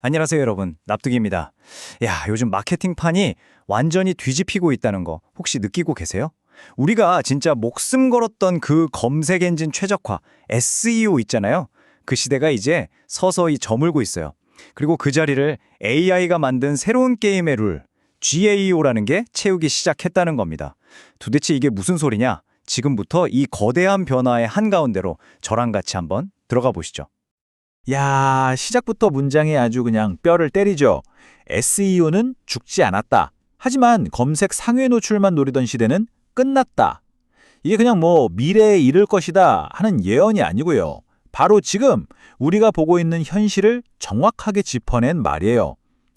안녕하세요, 여러분. 납득입니다. 야, 요즘 마케팅판이 완전히 뒤집히고 있다는 거 혹시 느끼고 계세요? 우리가 진짜 목숨 걸었던 그 검색 엔진 최적화, SEO 있잖아요. 그 시대가 이제 서서히 저물고 있어요. 그리고 그 자리를 AI가 만든 새로운 게임의 룰, GAO라는 게 채우기 시작했다는 겁니다. 도대체 이게 무슨 소리냐? 지금부터 이 거대한 변화의 한가운데로 저랑 같이 한번 들어가 보시죠. 야, 시작부터 문장에 아주 그냥 뼈를 때리죠. SEO는 죽지 않았다. 하지만 검색 상위 노출만 노리던 시대는 끝났다. 이게 그냥 뭐 미래에 이를 것이다 하는 예언이 아니고요. 바로 지금 우리가 보고 있는 현실을 정확하게 짚어낸 말이에요.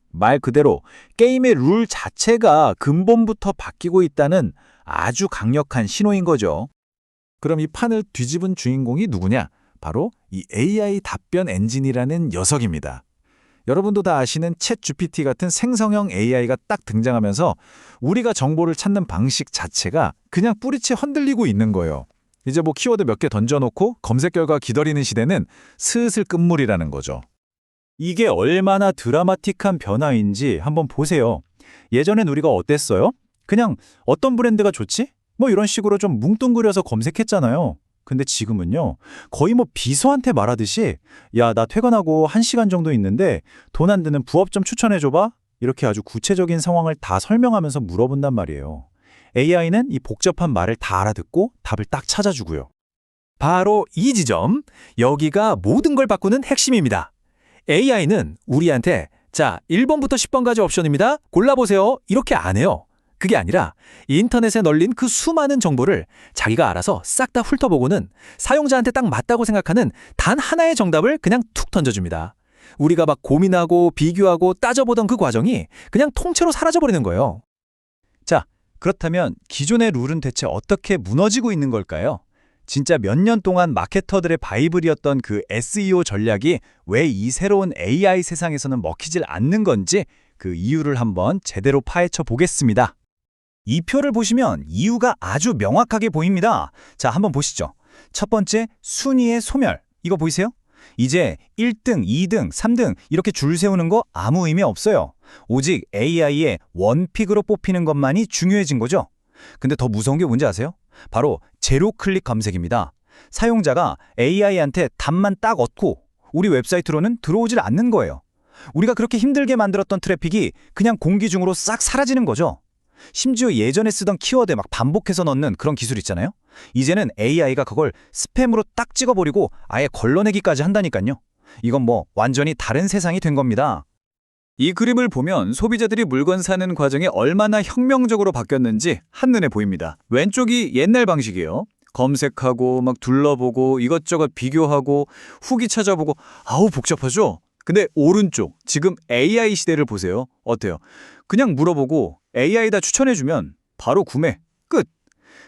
말 그대로 게임의 룰 자체가 근본부터 바뀌고 있다는 아주 강력한 신호인 거죠. 그럼 이 판을 뒤집은 주인공이 누구냐? 바로 이 AI 답변 엔진이라는 녀석입니다. 여러분도 다 아시는 챗 GPT 같은 생성형 AI가 딱 등장하면서 우리가 정보를 찾는 방식 자체가 그냥 뿌리채 흔들리고 있는 거예요. 이제 뭐 키워드 몇 개 던져놓고 검색 결과 기다리는 시대는 슬슬 끝물이라는 거죠. 이게 얼마나 드라마틱한 변화인지 한번 보세요. 예전엔 우리가 어땠어요? 그냥 어떤 브랜드가 좋지? 뭐 이런 식으로 좀 뭉뚱그려서 검색했잖아요. 근데 지금은요, 거의 뭐 비서한테 말하듯이, 야, 나 퇴근하고 한 시간 정도 있는데 돈 안 드는 부업 좀 추천해줘봐? 이렇게 아주 구체적인 상황을 다 설명하면서 물어본단 말이에요. AI는 이 복잡한 말을 다 알아듣고 답을 딱 찾아주고요. 바로 이 지점, 여기가 모든 걸 바꾸는 핵심입니다. AI는 우리한테 자, 1번부터 10번까지 옵션입니다. 골라보세요. 이렇게 안 해요. 그게 아니라 인터넷에 널린 그 수많은 정보를 자기가 알아서 싹 다 훑어보고는 사용자한테 딱 맞다고 생각하는 단 하나의 정답을 그냥 툭 던져줍니다. 우리가 막 고민하고 비교하고 따져보던 그 과정이 그냥 통째로 사라져버리는 거예요. 자, 그렇다면 기존의 룰은 대체 어떻게 무너지고 있는 걸까요? 진짜 몇 년 동안 마케터들의 바이블이었던 그 SEO 전략이 왜 이 새로운 AI 세상에서는 먹히질 않는 건지 그 이유를 한번 제대로 파헤쳐 보겠습니다. 이 표를 보시면 이유가 아주 명확하게 보입니다. 자, 한번 보시죠. 첫 번째, 순위의 소멸. 이거 보이세요? 이제 1등, 2등, 3등 이렇게 줄 세우는 거 아무 의미 없어요. 오직 AI의 원픽으로 뽑히는 것만이 중요해진 거죠. 근데 더 무서운 게 뭔지 아세요? 바로 제로 클릭 검색입니다. 사용자가 AI한테 답만 딱 얻고 우리 웹사이트로는 들어오질 않는 거예요. 우리가 그렇게 힘들게 만들었던 트래픽이 그냥 공기 중으로 싹 사라지는 거죠. 심지어 예전에 쓰던 키워드에 막 반복해서 넣는 그런 기술 있잖아요. 이제는 AI가 그걸 스팸으로 딱 찍어버리고 아예 걸러내기까지 한다니까요. 이건 뭐 완전히 다른 세상이 된 겁니다. 이 그림을 보면 소비자들이 물건 사는 과정이 얼마나 혁명적으로 바뀌었는지 한눈에 보입니다. 왼쪽이 옛날 방식이에요. 검색하고 막 둘러보고 이것저것 비교하고 후기 찾아보고 아우 복잡하죠? 근데 오른쪽 지금 AI 시대를 보세요. 어때요? 그냥 물어보고 AI다 추천해주면 바로 구매 끝.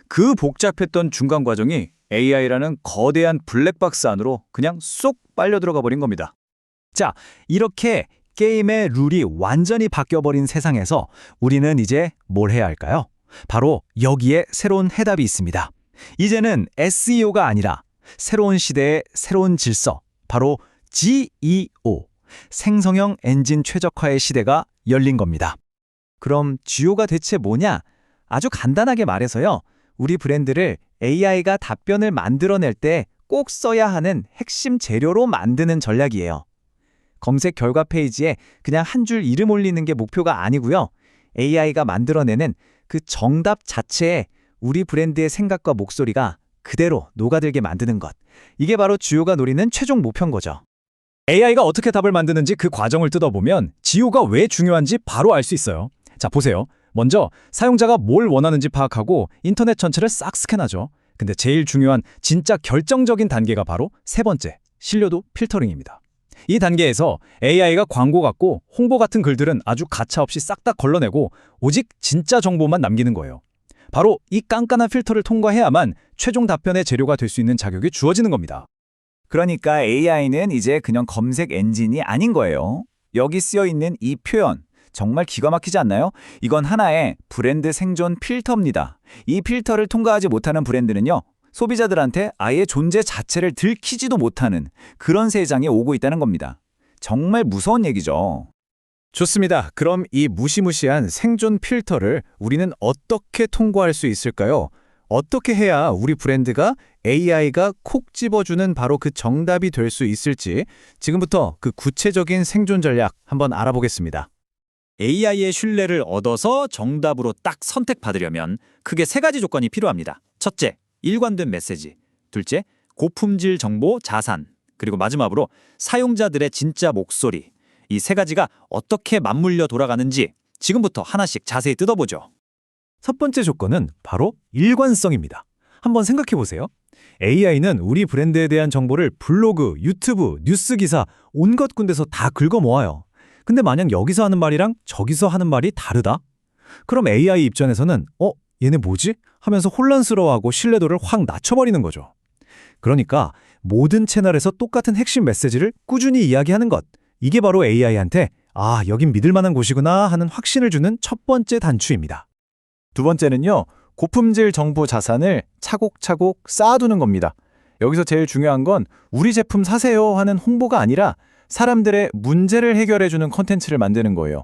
그 복잡했던 중간 과정이 AI라는 거대한 블랙박스 안으로 그냥 쏙 빨려 들어가 버린 겁니다. 자, 이렇게 게임의 룰이 완전히 바뀌어버린 세상에서 우리는 이제 뭘 해야 할까요? 바로 여기에 새로운 해답이 있습니다. 이제는 SEO가 아니라 새로운 시대의 새로운 질서, 바로 GEO, 생성형 엔진 최적화의 시대가 열린 겁니다. 그럼 GEO가 대체 뭐냐? 아주 간단하게 말해서요. 우리 브랜드를 AI가 답변을 만들어낼 때 꼭 써야 하는 핵심 재료로 만드는 전략이에요. 검색 결과 페이지에 그냥 한 줄 이름 올리는 게 목표가 아니고요. AI가 만들어내는 그 정답 자체에 우리 브랜드의 생각과 목소리가 그대로 녹아들게 만드는 것. 이게 바로 주요가 노리는 최종 목표인 거죠. AI가 어떻게 답을 만드는지 그 과정을 뜯어보면 지오가 왜 중요한지 바로 알 수 있어요. 자, 보세요. 먼저 사용자가 뭘 원하는지 파악하고 인터넷 전체를 싹 스캔하죠. 근데 제일 중요한 진짜 결정적인 단계가 바로 세 번째, 신뢰도 필터링입니다. 이 단계에서 AI가 광고 같고 홍보 같은 글들은 아주 가차없이 싹 다 걸러내고 오직 진짜 정보만 남기는 거예요. 바로 이 깐깐한 필터를 통과해야만 최종 답변의 재료가 될 수 있는 자격이 주어지는 겁니다. 그러니까 AI는 이제 그냥 검색 엔진이 아닌 거예요. 여기 쓰여 있는 이 표현 정말 기가 막히지 않나요? 이건 하나의 브랜드 생존 필터입니다. 이 필터를 통과하지 못하는 브랜드는요. 소비자들한테 아예 존재 자체를 들키지도 못하는 그런 세상에 오고 있다는 겁니다. 정말 무서운 얘기죠. 좋습니다. 그럼 이 무시무시한 생존 필터를 우리는 어떻게 통과할 수 있을까요? 어떻게 해야 우리 브랜드가 AI가 콕 집어주는 바로 그 정답이 될 수 있을지 지금부터 그 구체적인 생존 전략 한번 알아보겠습니다. AI의 신뢰를 얻어서 정답으로 딱 선택받으려면 크게 세 가지 조건이 필요합니다. 첫째, 일관된 메시지. 둘째, 고품질 정보 자산. 그리고 마지막으로 사용자들의 진짜 목소리. 이 세 가지가 어떻게 맞물려 돌아가는지 지금부터 하나씩 자세히 뜯어보죠. 첫 번째 조건은 바로 일관성입니다. 한번 생각해 보세요. AI는 우리 브랜드에 대한 정보를 블로그, 유튜브, 뉴스 기사 온갖 군데서 다 긁어 모아요. 근데 만약 여기서 하는 말이랑 저기서 하는 말이 다르다? 그럼 AI 입장에서는 어, 얘네 뭐지? 하면서 혼란스러워하고 신뢰도를 확 낮춰버리는 거죠. 그러니까 모든 채널에서 똑같은 핵심 메시지를 꾸준히 이야기하는 것. 이게 바로 AI한테 아, 여긴 믿을 만한 곳이구나 하는 확신을 주는 첫 번째 단추입니다. 두 번째는요, 고품질 정보 자산을 차곡차곡 쌓아두는 겁니다. 여기서 제일 중요한 건 우리 제품 사세요 하는 홍보가 아니라 사람들의 문제를 해결해주는 컨텐츠를 만드는 거예요.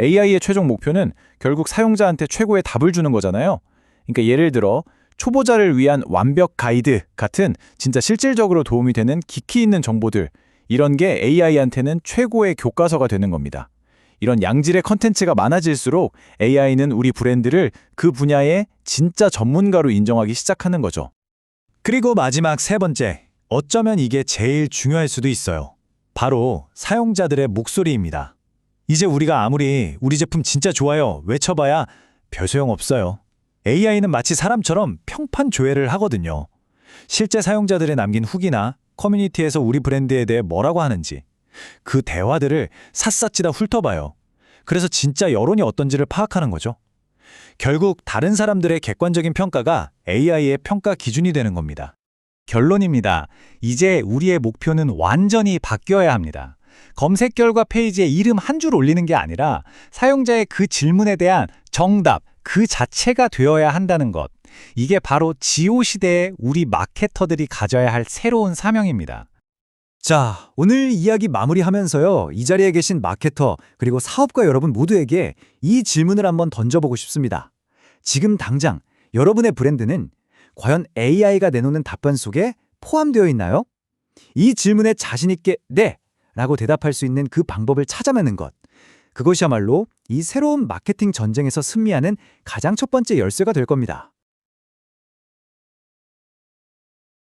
AI의 최종 목표는 결국 사용자한테 최고의 답을 주는 거잖아요. 그러니까 예를 들어 초보자를 위한 완벽 가이드 같은 진짜 실질적으로 도움이 되는 깊이 있는 정보들 이런 게 AI한테는 최고의 교과서가 되는 겁니다. 이런 양질의 컨텐츠가 많아질수록 AI는 우리 브랜드를 그 분야의 진짜 전문가로 인정하기 시작하는 거죠. 그리고 마지막 세 번째, 어쩌면 이게 제일 중요할 수도 있어요. 바로 사용자들의 목소리입니다. 이제 우리가 아무리 우리 제품 진짜 좋아요 외쳐봐야 별 소용 없어요. AI는 마치 사람처럼 평판 조회를 하거든요. 실제 사용자들의 남긴 후기나 커뮤니티에서 우리 브랜드에 대해 뭐라고 하는지 그 대화들을 샅샅이 다 훑어봐요. 그래서 진짜 여론이 어떤지를 파악하는 거죠. 결국 다른 사람들의 객관적인 평가가 AI의 평가 기준이 되는 겁니다. 결론입니다. 이제 우리의 목표는 완전히 바뀌어야 합니다. 검색 결과 페이지에 이름 한 줄 올리는 게 아니라 사용자의 그 질문에 대한 정답 그 자체가 되어야 한다는 것. 이게 바로 지오 시대의 우리 마케터들이 가져야 할 새로운 사명입니다. 자, 오늘 이야기 마무리하면서요. 이 자리에 계신 마케터 그리고 사업가 여러분 모두에게 이 질문을 한번 던져보고 싶습니다. 지금 당장 여러분의 브랜드는 과연 AI가 내놓는 답변 속에 포함되어 있나요? 이 질문에 자신 있게 네! 라고 대답할 수 있는 그 방법을 찾아내는 것. 그것이야말로 이 새로운 마케팅 전쟁에서 승리하는 가장 첫 번째 열쇠가 될 겁니다.